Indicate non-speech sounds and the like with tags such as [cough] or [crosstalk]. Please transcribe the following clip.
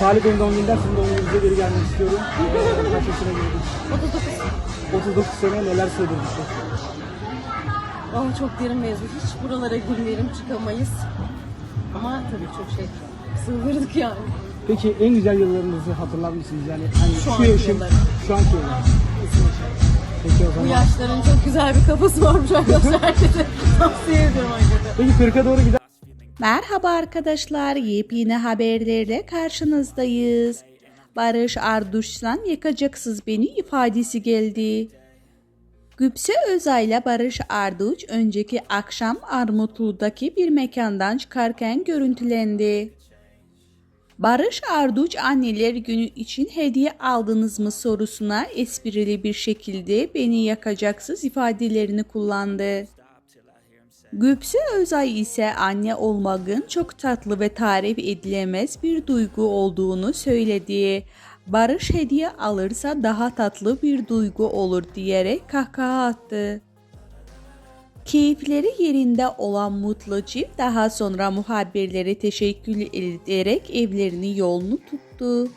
Salih Bey'in doğum gününden sizin doğum gününüze geri gelmek istiyorum. Ee, Kaç yaşına girdik? 39. 39 sene neler sığdırdık. Oh, çok derin mevzu. Hiç buralara girmeyelim çıkamayız. Ama tabii çok şey sığdırdık yani. Peki en güzel yıllarınızı hatırlar mısınız? Yani hani Şu anki yaşım, yılları. şu anki yıllar. Peki o Bu zaman. yaşların çok güzel bir kafası varmış arkadaşlar. Herkese [laughs] tavsiye ediyorum hakikaten. Peki 40'a doğru gider. Merhaba arkadaşlar, yepyeni haberlerle karşınızdayız. Barış Arduç'tan yakacaksız beni ifadesi geldi. Güpse Özay'la Barış Arduç önceki akşam Armutlu'daki bir mekandan çıkarken görüntülendi. Barış Arduç anneler günü için hediye aldınız mı sorusuna esprili bir şekilde beni yakacaksız ifadelerini kullandı. Gübse Özay ise anne olmakın çok tatlı ve tarif edilemez bir duygu olduğunu söyledi. Barış hediye alırsa daha tatlı bir duygu olur diyerek kahkaha attı. Keyifleri yerinde olan mutlu çift daha sonra muhabirlere teşekkür ederek evlerini yolunu tuttu.